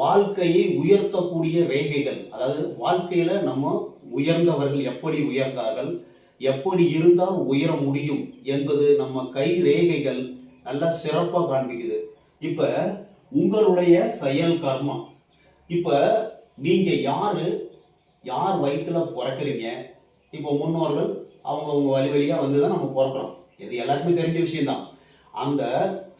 வாழ்க்கையை உயர்த்தக்கூடிய ரேகைகள். அதாவது வாழ்க்கையில் நம்ம உயர்ந்தவர்கள் எப்படி உயர்ந்தார்கள் எப்படி இருந்தால் உயர முடியும் என்பது நம்ம கை ரேகைகள் நல்லா சிறப்பாக காண்பிக்குது. இப்போ உங்களுடைய செயல் கர்மா. இப்போ நீங்கள் யார் யார் வயிற்றுல பிறக்கிறீங்க? இப்போ முன்னோர்கள் அவங்கவுங்க வழி வழியாக வந்து தான் நம்ம பிறக்கிறோம். இது எல்லாருக்குமே தெரிஞ்ச விஷயம்தான். அந்த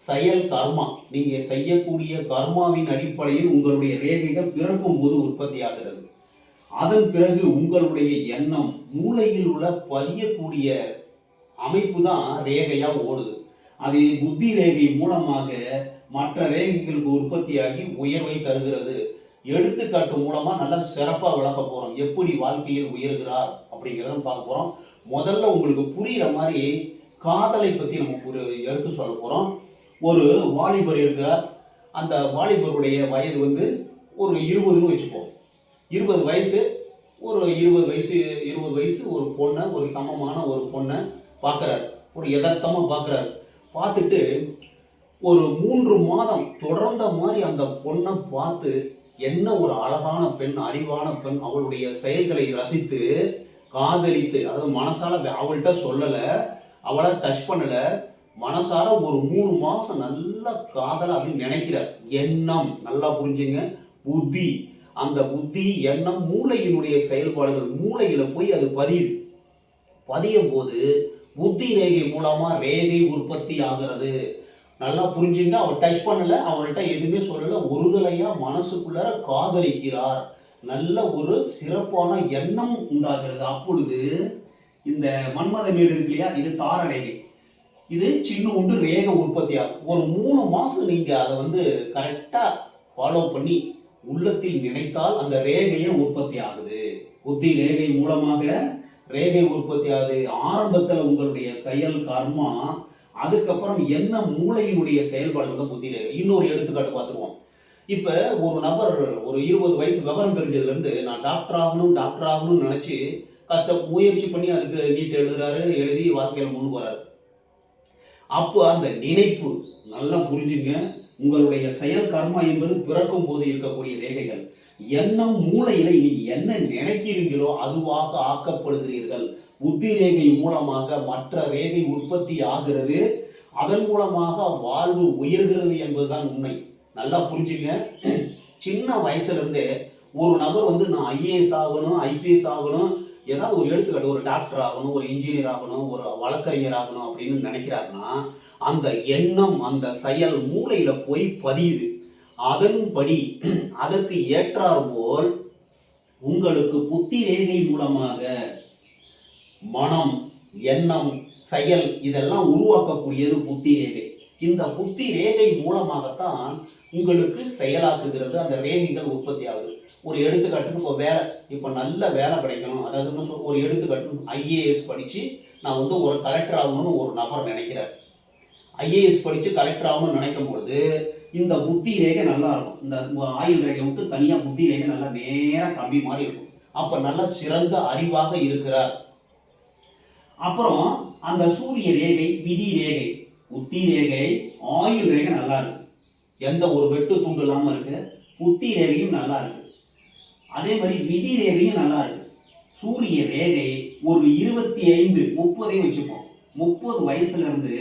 செயல் கர்மா நீங்க செய்யக்கூடிய கர்மாவின் அடிப்படையில் உங்களுடைய ரேகைகள் பிறக்கும் போது உற்பத்தியாகிறது. அதன் பிறகு உங்களுடைய எண்ணம் மூளையில் உள்ள பதியக்கூடிய அமைப்பு தான் ரேகையா ஓடுது. அது புத்தி ரேகை மூலமாக மற்ற ரேகைகளுக்கு உற்பத்தியாகி உயர்வை தருகிறது. எடுத்துக்காட்டு மூலமா நல்லா சிறப்பா விளக்க போறோம். எப்படி வாழ்க்கையில் உயர்கிறார் அப்படிங்கிறத பார்க்க போறோம். முதல்ல உங்களுக்கு புரியுற மாதிரி காதலை பற்றி நம்ம ஒரு எடுத்து சொல்ல போகிறோம் ஒரு வாலிபர் இருக்கிறார். அந்த வாலிபருடைய வயது வந்து ஒரு இருபதுன்னு வச்சுப்போம் இருபது வயசு ஒரு இருபது வயசு இருபது வயசு ஒரு பொண்ணை ஒரு சமமான ஒரு பொண்ணை பார்க்குறாரு. ஒரு யதார்த்தமாக பார்க்குறாரு. பார்த்துட்டு ஒரு மூன்று மாதம் தொடர்ந்த மாதிரி அந்த பொண்ணை பார்த்து என்ன ஒரு அழகான பெண் அறிவான பெண் அவளுடைய செயல்களை ரசித்து காதலித்து அதாவது மனசால அவள்கிட்ட சொல்லலை அவளை டச் பண்ணல. மனசார ஒரு மூணு மாசம் நல்லா காதல அப்படின்னு நினைக்கிற எண்ணம். நல்லா புரிஞ்சுங்க. புத்தி. அந்த புத்தி எண்ணம் மூளையினுடைய செயல்பாடுகள் மூளையில போய் அது பதியுது. பதியும் போது புத்தி ரேகை மூலமா ரேகை உற்பத்தி ஆகிறது. நல்லா புரிஞ்சுங்க. அவர் டச் பண்ணல. அவர்கிட்ட எதுவுமே சொல்லல. ஒருதலையா மனசுக்குள்ளார காதலிக்கிறார். நல்ல ஒரு சிறப்பான எண்ணம் உண்டாகிறது. அப்பொழுது இந்த மன்மத மேடு இருக்கு இல்லையா? இது தார ரேகை. இது சின்ன உண்டு ரேகை உற்பத்தி ஒரு மூணு மாதம் நீங்கள் அதை வந்து கரெக்டாக ஃபாலோ பண்ணி உள்ளத்தில் நினைத்தால் அந்த ரேகையும் உற்பத்தி ஆகுது. புத்தி ரேகை மூலமாக ரேகை உற்பத்தி ஆகுது. ஆரம்பத்தில் உங்களுடைய செயல் கர்மா அதுக்கப்புறம் என்ன மூளையினுடைய செயல்பாடுகள் தான் புத்தி ரேகை. இன்னொரு எடுத்துக்காட்டு பார்த்துருவோம். இப்போ ஒரு நபர் ஒரு இருபது வயசு விவரம் தெரிஞ்சதுலேருந்து நான் டாக்டர் ஆகணும் டாக்டர் ஆகணும்னு நினச்சி கஷ்டம் முயற்சி பண்ணி அதுக்கு நீட் எழுதுறாரு எழுதி வாழ்க்கையில் முன்னு போறாரு. அப்போ அந்த நினைப்பு நல்லா புரிஞ்சுங்க. உங்களுடைய செயல் கர்மா என்பது பிறக்கும் போது இருக்கக்கூடிய ரேகைகள். எண்ணம் மூளையில நீ என்ன நினைக்கிறீங்களோ அதுவாக ஆக்கப்படுகிறீர்கள். புத்தி ரேகை மூலமாக மற்ற ரேகை உற்பத்தி ஆகிறது. அதன் மூலமாக வாழ்வு உயர்கிறது என்பதுதான் உண்மை. நல்லா புரிஞ்சுங்க. சின்ன வயசுல இருந்தே ஒரு நபர் வந்து நான் ஐஏஎஸ் ஆகணும் ஐபிஎஸ் ஆகணும் ஏதாவது ஒரு எடுத்துக்காட்டு ஒரு டாக்டர் ஆகணும் ஒரு இன்ஜினியர் ஆகணும் ஒரு வழக்கறிஞர் ஆகணும் அப்படின்னு நினைக்கிறாருன்னா அந்த எண்ணம் அந்த செயல் மூளையில் போய் பதியுது. அதன்படி அதற்கு ஏற்றாற்போல் உங்களுக்கு புத்தி ரேகை மூலமாக மனம் எண்ணம் செயல் இதெல்லாம் உருவாக்கக்கூடியது புத்தி ரேகை. இந்த புத்தி ரேகை மூலமாகத்தான் உங்களுக்கு செயலாக்குகிறது. அந்த ரேகைகள் உற்பத்தி ஆகுது. ஒரு எடுத்துக்காட்டுக்கு இப்போ வேலை இப்போ நல்ல வேலை கிடைக்கணும். அதாவது ஒரு எடுத்துக்காட்டு ஐஏஎஸ் படித்து நான் வந்து ஒரு கலெக்டர் ஆகணும்னு ஒரு நபர் நினைக்கிறார். ஐஏஎஸ் படித்து கலெக்டர் ஆகணும்னு நினைக்கும் பொழுது இந்த புத்தி ரேகை நல்லா இருக்கும். இந்த ஆயுள் ரேகை விட்டு தனியாக புத்தி ரேகை நல்லா நேராக கம்பி மாதிரி இருக்கும். அப்போ நல்லா சிறந்த அறிவாக இருக்கிறார். அப்புறம் அந்த சூரிய ரேகை விதி ரேகை புத்தி ரேகை ஆயுள் ரேகை நல்லா இருக்கு எந்த ஒரு வெட்டு துண்டு இல்லாமல் இருக்கு புத்தி ரேகையும் நல்லா இருக்கு அதே மாதிரி விதி ரேகையும் நல்லா இருக்கு சூரிய ரேகை ஒரு இருபத்தி ஐந்து முப்பதையும் வச்சுப்போம். முப்பது வயசுல இருந்து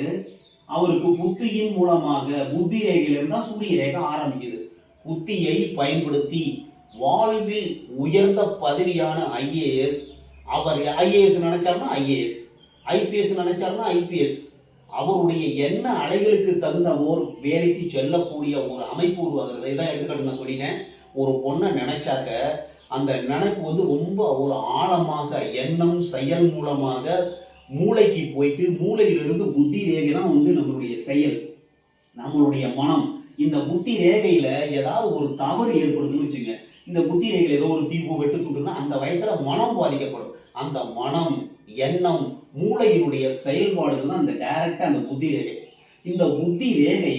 அவருக்கு புத்தியின் மூலமாக புத்தி ரேகையிலிருந்து தான் சூரிய ரேகை ஆரம்பிக்குது. புத்தியை பயன்படுத்தி வாழ்வில் உயர்ந்த பதவியான ஐஏஎஸ் அவர் ஐஏஎஸ் நினைச்சாருன்னா ஐஏஎஸ் ஐபிஎஸ் நினைச்சாருன்னா ஐபிஎஸ். அவருடைய என்ன அலைகளுக்கு தகுந்த ஓர் வேலைக்கு செல்லக்கூடிய ஒரு அமைப்பு உருவாகிறது இதான் எடுத்துக்காட்டு நான் சொல்லினேன். ஒரு பொண்ணை நினைச்சாக்க அந்த நினைப்பு வந்து ரொம்ப ஒரு ஆழமாக எண்ணம் செயல் மூலமாக மூளைக்கு போயிட்டு மூளையிலிருந்து புத்தி ரேகை தான் வந்து நம்மளுடைய செயல் நம்மளுடைய மனம். இந்த புத்தி ரேகையில் ஏதாவது ஒரு தவறு ஏற்படுதுன்னு வச்சுங்க. இந்த புத்தி ரேகையில் ஏதோ ஒரு தீர்வு வெட்டு துண்டுன்னா அந்த வயசில் மனம் பாதிக்கப்படும். அந்த மனம் எண்ணம் மூளையினுடைய செயல்பாடுகள் தான் அந்த டைரக்டா அந்த புத்தி ரேகை. இந்த புத்தி ரேகை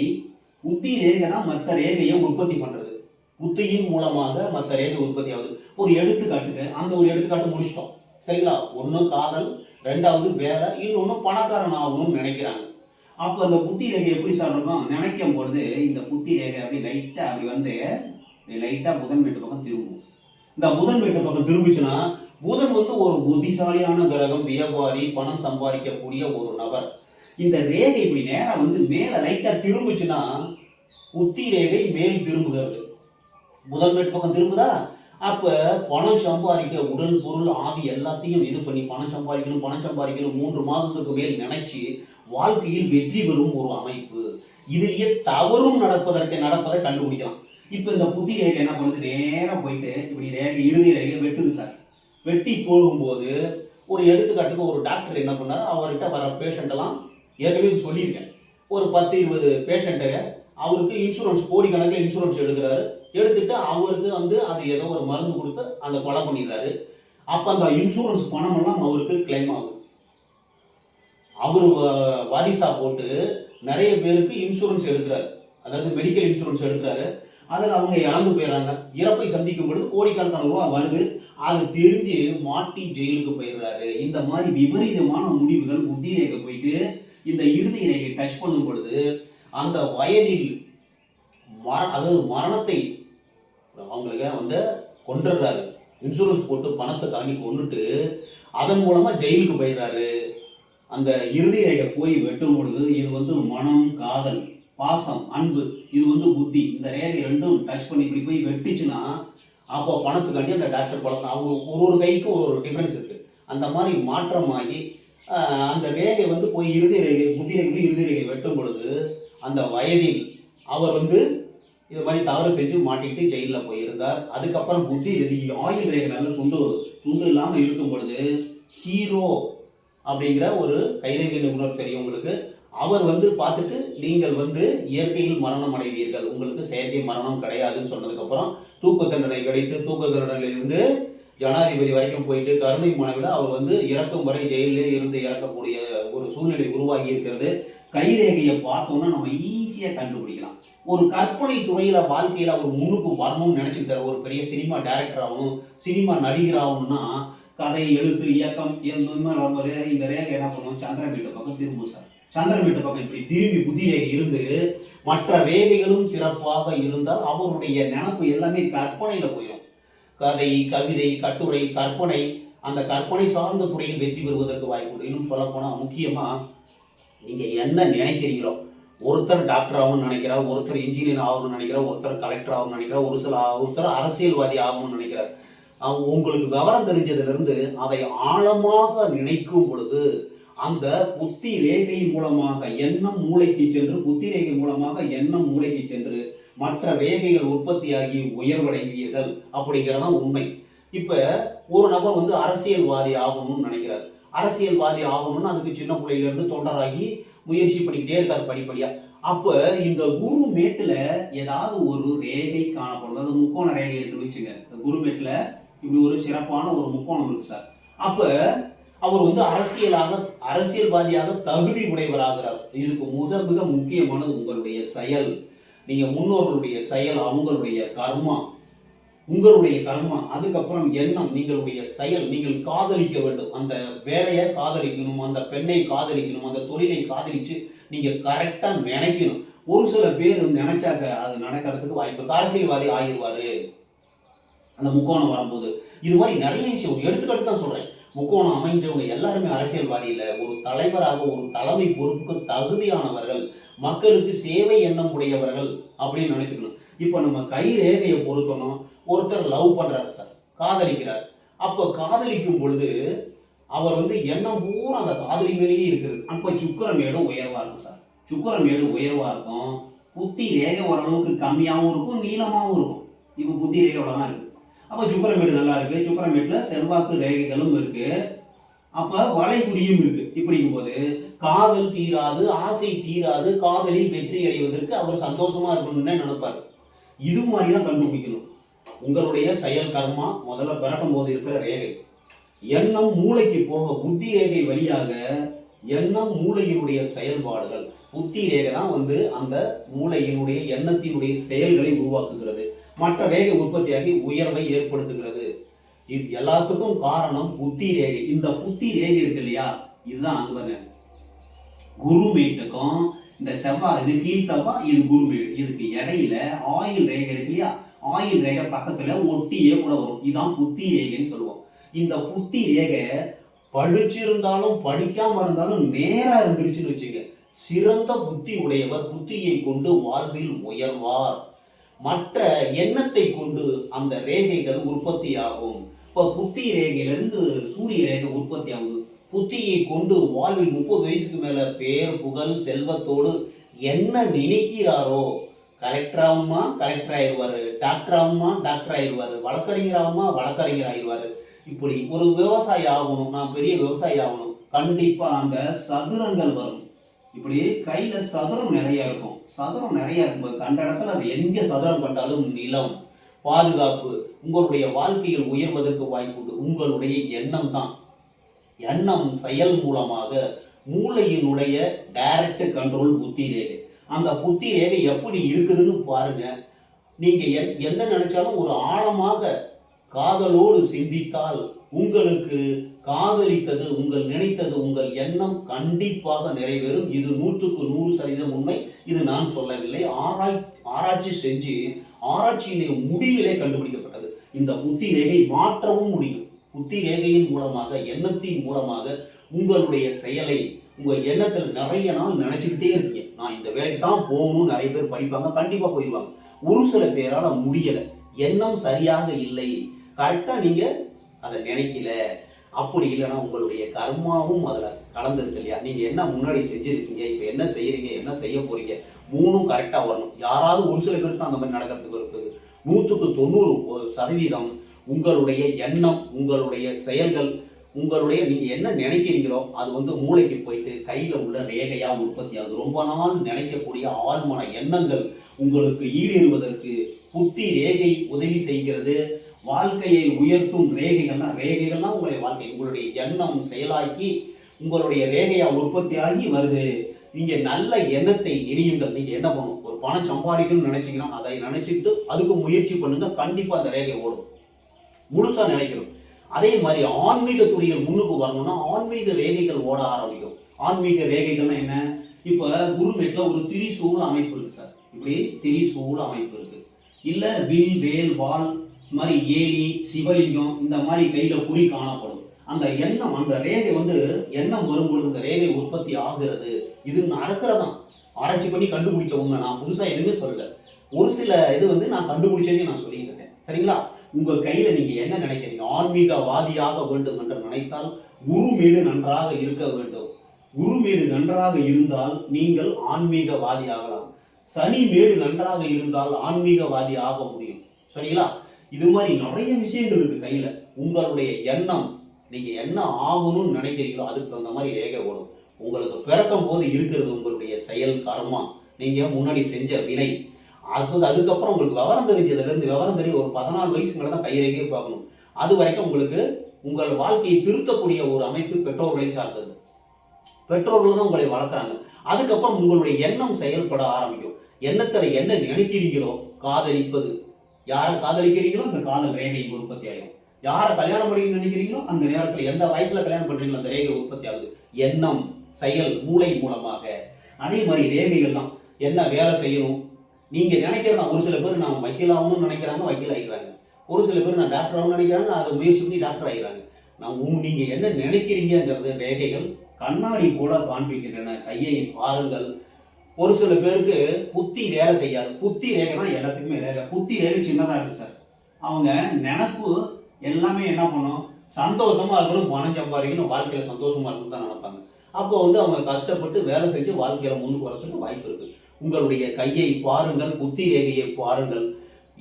புத்தி ரேகை தான் மற்ற ரேகையை உற்பத்தி பண்றது. புத்தியின் மூலமாக மற்ற ரேகை உற்பத்தி ஆகுது. ஒரு எடுத்துக்காட்டுக்கு அந்த ஒரு எடுத்துக்காட்டு முடிச்சிட்டோம். சரிங்களா? ஒன்று காதல் ரெண்டாவது வேலை இன்னொன்று பணக்காரன் ஆகணும்னு நினைக்கிறாங்க. அப்போ அந்த புத்தி ரேகை எப்படி சார் நினைக்கும் பொழுது இந்த புத்தி ரேகை அப்படி லைட்டாக அப்படி வந்து லைட்டாக புதன் வீட்டு பக்கம் திரும்பும். இந்த புதன் வீட்டு பக்கம் திரும்பிச்சுன்னா புதன் வந்து ஒரு புத்திசாலியான கிரகம் வியாபாரி பணம் சம்பாதிக்கக்கூடிய ஒரு நபர். இந்த ரேகை இப்படி நேரம் வந்து மேலே லைட்டாக திரும்பிச்சுன்னா புத்தி ரேகை மேல் திரும்புகிறது. புதன் வீட்டு பக்கம் திரும்புதா? அப்போ பணம் சம்பாதிக்க உடல் பொருள் ஆவி எல்லாத்தையும் இது பண்ணி பணம் சம்பாதிக்கணும் பணம் சம்பாதிக்கணும் மூன்று மாதத்துக்கு மேல் நினைச்சு வாழ்க்கையில் வெற்றி பெறும் ஒரு அமைப்பு. இதிலேயே தவறும் நடப்பதற்கு நடப்பதை கண்டுபிடிக்கலாம். இப்போ இந்த புத்தி ரேகை என்ன பண்ணுது? நேரம் போயிட்டு இப்படி ரேகை இறுதி ரேகை வெட்டுது சார். வெட்டி போகும்போது ஒரு எடுத்துக்காட்டுக்கு ஒரு டாக்டர் என்ன பண்ணார்? அவர்கிட்ட வர பேஷண்ட்டெல்லாம் ஏற்கனவே சொல்லியிருக்கேன். ஒரு பத்து இருபது பேஷண்ட்டை அவருக்கு இன்சூரன்ஸ் கோடிக்கணக்கில் இன்சூரன்ஸ் எடுக்கிறாரு. எடுத்துட்டு அவருக்கு வந்து அது ஏதோ ஒரு மருந்து கொடுத்து அந்த கொலை பண்ணிடுறாரு. அப்போ அந்த இன்சூரன்ஸ் பணமெல்லாம் அவருக்கு கிளைம் ஆகுது. அவர் வாரிசாக போட்டு நிறைய பேருக்கு இன்சூரன்ஸ் எடுக்கிறாரு. அதாவது மெடிக்கல் இன்சூரன்ஸ் எடுக்கிறாரு. அதில் அவங்க இறந்து போயிடுறாங்க. இறப்பை சந்திக்கும் பொழுது கோடிக்கணக்கான ரூபா வருது. அது தெரிஞ்சு மாட்டி ஜெயிலுக்கு போயிடுறாரு. இந்த மாதிரி விபரீதமான முடிவுகள் புத்தி ரேகை போயிட்டு இந்த இறுதி ரேகை டச் பண்ணும் பொழுது அந்த வயதில் மர அதாவது மரணத்தை அவங்களுக்கு வந்து கொண்டுடுறாரு இன்சூரன்ஸ் போட்டு பணத்தை தாண்டி கொண்டுட்டு அதன் மூலமாக ஜெயிலுக்கு போயிடுறாரு. அந்த இறுதி ரேகை போய் வெட்டும் பொழுது இது வந்து மனம் காதல் பாசம் அன்பு இது வந்து புத்தி இந்த ரேகை ரெண்டும் டச் பண்ணி இப்படி போய் வெட்டுச்சுன்னா அப்போ பணத்துக்காண்டி அந்த டாக்டர் பழக்கம் அவங்க ஒரு ஒரு கைக்கும் ஒரு ஒரு டிஃப்ரென்ஸ் இருக்குது அந்த மாதிரி மாற்றமாகி அந்த ரேகை வந்து போய் இறுதி ரேகை புத்தி இறுதி ரேகை வெட்டும் பொழுது அந்த வயதில் அவர் வந்து இது மாதிரி தவறு செஞ்சு மாட்டிக்கிட்டு ஜெயிலில் போயிருந்தார். அதுக்கப்புறம் புத்தி எழுதி ஆயுள் ரேகை நல்ல துண்டு துண்டு இல்லாமல் இருக்கும் பொழுது ஹீரோ அப்படிங்கிற ஒரு கைரேகை நிபுணர் தெரியும் உங்களுக்கு. அவர் வந்து பார்த்துட்டு நீங்கள் வந்து இயற்கையில் மரணம் அடைவீர்கள். உங்களுக்கு செயற்கை மரணம் கிடையாதுன்னு சொன்னதுக்கப்புறம் தூக்கு தண்டனை கிடைத்து தூக்கு தண்டனையிலிருந்து ஜனாதிபதி வரைக்கும் போயிட்டு கருணை மனைவில அவர் வந்து இறக்கும் வரை ஜெயிலே இருந்து இறக்கக்கூடிய ஒரு சூழ்நிலை உருவாகி இருக்கிறது. கைரேகையை பார்த்தோம்னா நம்ம ஈஸியாக கண்டுபிடிக்கலாம். ஒரு கற்பனை துறையில் வாழ்க்கையில் அவர் முன்னுக்கு வரணும்னு நினைச்சிட்டு ஒரு பெரிய சினிமா டைரக்டர் ஆகணும் சினிமா நடிகர் ஆகணும்னா கதை எழுத்து இயக்கம் இந்த மாதிரி வரும்போது இந்த ரேகை என்ன பண்ணுவோம் சந்திரன் வீட்டு பக்கம் திரும்பும் சார். சந்திரன் வீட்டு பக்கம் இப்படி திரும்பி புத்தி ரேகை இருந்து மற்ற ரேகைகளும் சிறப்பாக இருந்தால் அவருடைய நினப்பு எல்லாமே கற்பனையில் போயிடும் கதை கவிதை கட்டுரை கற்பனை அந்த கற்பனை சார்ந்த துறையில் வெற்றி பெறுவதற்கு வாய்ப்பு உண்டு. இன்னும் சொல்லப்போனால் முக்கியமாக நீங்கள் என்ன நினைக்கிறீங்களோ ஒருத்தர் டாக்டர் ஆகணும்னு நினைக்கிறார் ஒருத்தர் இன்ஜினியர் ஆகணும்னு நினைக்கிறார் ஒருத்தர் கலெக்டர் ஆகணும்னு நினைக்கிறார் ஒரு சில ஒருத்தர் அரசியல்வாதி ஆகணும்னு நினைக்கிறார். உங்களுக்கு விவரம் தெரிஞ்சதிலிருந்து அதை ஆழமாக நினைக்கும் பொழுது அந்த புத்தி ரேகை மூலமாக எண்ணம் மூளைக்கு சென்று புத்தி ரேகை மூலமாக எண்ணம் மூளைக்கு சென்று மற்ற ரேகைகள் உற்பத்தியாகி உயர்வடைவீர்கள் அப்படிங்கிறதான் உண்மை. இப்போ ஒரு நபர் வந்து அரசியல்வாதி ஆகணும்னு நினைக்கிறார். அரசியல்வாதி ஆகணும்னு அதுக்கு சின்ன பிள்ளையில இருந்து தொண்டராகி முயற்சி பண்ணிக்கிட்டே இருக்கார் படிப்படியா. அப்ப இந்த குரு மேட்டுல ஏதாவது ஒரு ரேகை காணப்படும். அது முக்கோண ரேகை இருக்குன்னு வச்சுங்க இந்த குரு மேட்டுல இப்படி ஒரு சிறப்பான ஒரு முக்கோணம் இருக்கு சார். அப்போ அவர் வந்து அரசியலாக அரசியல்வாதியாக தகுதி உடையவராகிறார். இதுக்கு முத மிக முக்கியமானது உங்களுடைய செயல். நீங்க முன்னோர்களுடைய செயல் அவங்களுடைய கர்மா. உங்களுடைய கர்மா அதுக்கப்புறம் எண்ணம் நீங்களுடைய செயல். நீங்கள் காதலிக்க வேண்டும். அந்த வேலையை காதலிக்கணும் அந்த பெண்ணை காதலிக்கணும் அந்த தொழிலை காதலிச்சு நீங்க கரெக்டா நினைக்கணும். ஒரு சில பேர் நினைச்சாக்க அது நடக்கிறதுக்கு வாய்ப்பு அரசியல்வாதி ஆகிடுவாரு அந்த முக்கோணம் வரும்போது. இது மாதிரி நிறைய விஷயம். எடுத்துக்கிட்டு தான் சொல்றேன். முக்கோணம் அமைஞ்சவங்க எல்லாருமே அரசியல்வாதி இல்லை ஒரு தலைவராக ஒரு தலைமை பொறுப்புக்கு தகுதியானவர்கள் மக்களுக்கு சேவை எண்ணம் உடையவர்கள் அப்படின்னு நினைச்சுக்கணும். இப்போ நம்ம கை ரேகையை பொறுத்தணும் ஒருத்தர் லவ் பண்ணுறாரு சார் காதலிக்கிறார். அப்போ காதலிக்கும் பொழுது அவர் வந்து எண்ணம் பூரா அந்த காதலி மேலேயே இருக்குது. அப்போ சுக்கரமேடும் உயர்வாக இருக்கும் சார் சுக்கரமேடு உயர்வாக இருக்கும். புத்தி ரேகை ஓரளவுக்கு கம்மியாகவும் இருக்கும் நீளமாகவும் இருக்கும். இப்போ புத்தி ரேகையோட தான் இருக்குது அப்போ சுக்கரமேடு நல்லா இருக்கு. சுக்கரமேட்டில் செல்வாக்கு ரேகைகளும் இருக்குது அப்போ வளைகுறியும் இருக்கு. இப்படிங்கும் போது காதல் தீராது ஆசை தீராது காதலில் வெற்றி அடைவதற்கு அவர் சந்தோஷமா இருக்கணும்னு நினைப்பார். இது மாதிரி தான் கண்டுபிடிக்கணும். உங்களுடைய செயல் கர்மா முதல்ல பிறக்கும் போது இருக்கிற ரேகை. எண்ணம் மூளைக்கு போக புத்தி ரேகை வழியாக எண்ணம் மூளையினுடைய செயல்பாடுகள். புத்தி ரேகை தான் வந்து அந்த மூளையினுடைய எண்ணத்தினுடைய செயல்களை உருவாக்குகிறது. மற்ற ரேகை உற்பத்தியாகி உயர்வை ஏற்படுத்துகிறது. இது எல்லாத்துக்கும் காரணம் புத்தி ரேகை. இந்த புத்தி ரேகை இருக்கு இல்லையா? இதுதான் அன்பங்க குரு மேட்டுக்கும் இந்த செவ்வாய் இது கீழ் செவ்வாய் இது குரு இதுக்கு இடையில ஆயில் ரேகை இருக்கு இல்லையா? ஆயில் ரேகை பக்கத்துல ஒட்டியே கூட வரும். இதுதான் புத்தி ரேகைன்னு சொல்லுவோம். இந்த புத்தி ரேகை படிச்சிருந்தாலும் படிக்காம இருந்தாலும் நேரா இருந்துருச்சுன்னு வச்சுங்க சிறந்த புத்தி உடையவர் புத்தியை கொண்டு வாழ்வில் உயர்வார். மற்ற எண்ணத்தை கொண்டு அந்த ரேகைகள் உற்பத்தி ஆகும் இப்போ புத்தி ரேகையிலிருந்து சூரிய ரேகை உற்பத்தி ஆகுது. புத்தியை கொண்டு வாழ்வில் முப்பது வயசுக்கு மேலே பேர் புகழ் செல்வத்தோடு என்ன நினைக்கிறாரோ கலெக்டர் ஆகுமா கலெக்டர் ஆயிடுவாரு டாக்டர் ஆகுமா டாக்டர் ஆயிடுவாரு வழக்கறிஞர் ஆகுமா வழக்கறிஞர் ஆயிடுவாரு இப்படி ஒரு விவசாயி ஆகணும் நான் பெரிய விவசாயி ஆகணும். கண்டிப்பாக அந்த சதுரங்கள் வரும். இப்படி கையில் சதுரம் நிறையா இருக்கும். சதுரம் நிறையா இருக்கும்போது கண்ட இடத்துல அது எங்கே சதுரம் கண்டாலும் நிலம் பாதுகாப்பு உங்களுடைய வாழ்க்கையில் உயர்வதற்கு வாய்ப்புண்டு உங்களுடைய எண்ணம் தான் எண்ணம் செயல் மூலமாக மூளையினுடைய டைரக்ட் கண்ட்ரோல் புத்தி ரேகை. அந்த புத்தி ரேகை எப்படி இருக்குதுன்னு பாருங்க. நீங்கள் எந்த நினைச்சாலும் ஒரு ஆழமாக காதலோடு சிந்தித்தால் உங்களுக்கு காதலித்தது உங்கள் நினைத்தது உங்கள் எண்ணம் கண்டிப்பாக நிறைவேறும். இது நூற்றுக்கு நூறு சதவீதம் உண்மை. இது நான் சொல்லவில்லை. ஆராய் ஆராய்ச்சி செஞ்சு ஆராய்ச்சியினுடைய முடிவிலே கண்டுபிடிக்கப்பட்டது. இந்த புத்தி ரேகை மாற்றவும் முடியும். புத்தி ரேகையின் மூலமாக எண்ணத்தின் மூலமாக உங்களுடைய செயலை உங்கள் எண்ணத்தில் நிறைய நாள் நினைச்சுக்கிட்டே இருக்கீங்க நான் இந்த வேலைக்கு தான் போகணும்னு நிறைய பேர் படிப்பாங்க கண்டிப்பாக போயிடுவாங்க. ஒரு சில பேரால் முடியலை. எண்ணம் சரியாக இல்லை. கரெக்டாக நீங்கள் அதை நினைக்கல. அப்படி இல்லைன்னா உங்களுடைய கர்மாவும் அதில் கலந்துருக்கு இல்லையா? நீங்கள் என்ன முன்னாடி செஞ்சிருக்கீங்க? இப்போ என்ன செய்கிறீங்க என்ன செய்ய போகிறீங்க மூணும் கரெக்டாக வரணும். யாராவது ஒரு சில பேருக்கு தான் அந்த மாதிரி நடக்கிறதுக்கு இருக்குது. நூற்றுக்கு தொண்ணூறு ஒரு சதவீதம் உங்களுடைய எண்ணம் உங்களுடைய செயல்கள் உங்களுடைய நீங்கள் என்ன நினைக்கிறீங்களோ அது வந்து மூளைக்கு போயிட்டு கையில் உள்ள ரேகையாக உற்பத்தி ஆகுது. ரொம்ப நாள் நினைக்கக்கூடிய ஆழ்மன எண்ணங்கள் உங்களுக்கு ஈடேறுவதற்கு புத்தி ரேகை உதவி செய்கிறது. வாழ்க்கையை உயர்த்தும் ரேகைகள்னா ரேகைகள்னா உங்களுடைய வாழ்க்கை. உங்களுடைய எண்ணம் செயலாக்கி உங்களுடைய ரேகையாக உற்பத்தி ஆகி வருது. நீங்கள் நல்ல எண்ணத்தை இணையுங்கள் நீங்கள் என்ன பண்ணணும்? ஒரு பணம் சம்பாதிக்கணும்னு நினச்சிங்கன்னா அதை நினைச்சிட்டு அதுக்கு முயற்சி பண்ணுங்கள் கண்டிப்பாக அந்த ரேகை ஓடும். முழுசாக நினைக்கணும். அதே மாதிரி ஆன்மீக துறையில் முன்னுக்கு வரணும்னா ஆன்மீக ரேகைகள் ஓட ஆரம்பிக்கும். ஆன்மீக ரேகைகள்னா என்ன? இப்போ குருமேட்டில் ஒரு திரிசூல அமைப்பு இருக்குது சார். இப்படி திரிசூல அமைப்பு இருக்குது இல்லை வில் வேல் வால் இது மாதிரி ஏரி சிவலிங்கம் இந்த மாதிரி கையில் குறி காணப்படும். அந்த எண்ணம் அந்த ரேகை வந்து எண்ணம் வரும்பொழுது இந்த ரேகை உற்பத்தி ஆகிறது. இது நடக்கிறதான். ஆராய்ச்சி பண்ணி கண்டுபிடிச்ச உண்மை. நான் புதுசாக எதுவுமே சொல்லல. ஒரு சில இது வந்து நான் கண்டுபிடிச்சதையும் நான் சொல்லியிருந்தேன் சரிங்களா? உங்கள் கையில் நீங்கள் என்ன நினைக்கிறீங்க? ஆன்மீகவாதியாக வேண்டும் என்று நினைத்தால் குருமேடு நன்றாக இருக்க வேண்டும். குருமேடு நன்றாக இருந்தால் நீங்கள் ஆன்மீகவாதி ஆகலாம். சனி மேடு நன்றாக இருந்தால் ஆன்மீகவாதி ஆக முடியும். சரிங்களா? இது மாதிரி நிறைய விஷயங்கள் இருக்கு கையில. உங்களுடைய எண்ணம் நீங்க என்ன ஆகணும்னு நினைக்கிறீங்களோ அதுக்கு தகுந்த மாதிரி ரேகை ஓடும். உங்களுக்கு பிறக்கும் போது இருக்கிறது உங்களுடைய செயல் கர்மா. நீங்க முன்னாடி செஞ்ச வினை. அது அதுக்கப்புறம் உங்களுக்கு விவரம் தெரிஞ்சதுல இருந்து விவரம் தெரிய ஒரு பதினாலு வயசு மேலே தான் கைரேகையை பார்க்கணும். அது வரைக்கும் உங்களுக்கு உங்கள் வாழ்க்கையை திருத்தக்கூடிய ஒரு அமைப்பு பெற்றோர்களை சார்ந்தது. பெற்றோர்கள் தான் உங்களை வளர்க்குறாங்க. அதுக்கப்புறம் உங்களுடைய எண்ணம் செயல்பட ஆரம்பிக்கும். எண்ணத்தில் என்ன நினைக்கிறீங்களோ காதலிப்பது யாரை காதலிக்கிறீங்களோ அந்த காதல் ரேகை உற்பத்தி ஆகும் யாரை கல்யாணம் பண்ணிக்கணும்னு நினைக்கிறீங்களோ அந்த நேரத்தில் எந்த வயசுல கல்யாணம் பண்றீங்களோ அந்த ரேகை உற்பத்தி ஆகுது. எண்ணம் செயல் மூளை மூலமாக. அதே மாதிரி ரேகைகள் தான். என்ன வேலை செய்யணும்? நீங்க நினைக்கிறதா ஒரு சில பேர் நான் வக்கீல் ஆகணும்னு நினைக்கிறாங்க வக்கீல் ஆகிக்கிறாங்க ஒரு சில பேர் நான் டாக்டர் ஆகணும்னு நினைக்கிறாங்க அதை முயற்சி பண்ணி டாக்டர் ஆகிறாங்க நான் உங்க நீங்க என்ன நினைக்கிறீங்கிறது ரேகைகள் கண்ணாடி போல காண்பிக்கின்றன. கையை பாருங்கள். ஒரு சில பேருக்கு புத்தி வேலை செய்யாது. புத்தி ரேகைனா எல்லாத்துக்குமே ரேகை. புத்தி ரேகை சின்னதாக இருக்கு சார். அவங்க நினப்பு எல்லாமே என்ன பண்ணும்? சந்தோஷமாக இருக்கணும் பணம் சம்பாதிக்கணும் வாழ்க்கையில் சந்தோஷமாக இருக்கணும் தான் நினைப்பாங்க. அப்போ வந்து அவங்க கஷ்டப்பட்டு வேலை செஞ்சு வாழ்க்கையில் முன்னுக்கு வரத்துக்கு வாய்ப்பு இருக்குது உங்களுடைய கையை பாருங்கள் புத்தி ரேகையை பாருங்கள்.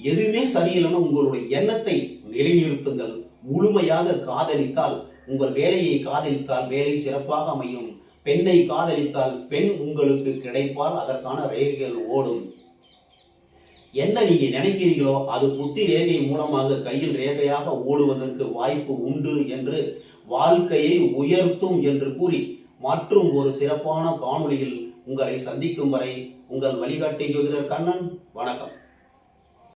எதுவுமே சரியில்லைன்னா உங்களுடைய எண்ணத்தை நிலைநிறுத்துங்கள். முழுமையாக காதலித்தால் உங்கள் வேலையை காதலித்தால் வேலை சிறப்பாக அமையும். பெண்ணை காதலித்தால் பெண் உங்களுக்கு கிடைப்பால் அதற்கான ரேகைகள் ஓடும். என்ன நீங்க நினைக்கிறீங்களோ அது புத்தி ரேகை மூலமாக கையில் ரேகையாக ஓடுவதற்கு வாய்ப்பு உண்டு என்று வாழ்க்கையை உயர்த்தும் என்று கூறி மற்றும் ஒரு சிறப்பான காணொளியில் உங்களை சந்திக்கும் வரை உங்கள் வழிகாட்டி ஜோதிடர் கண்ணன். வணக்கம்.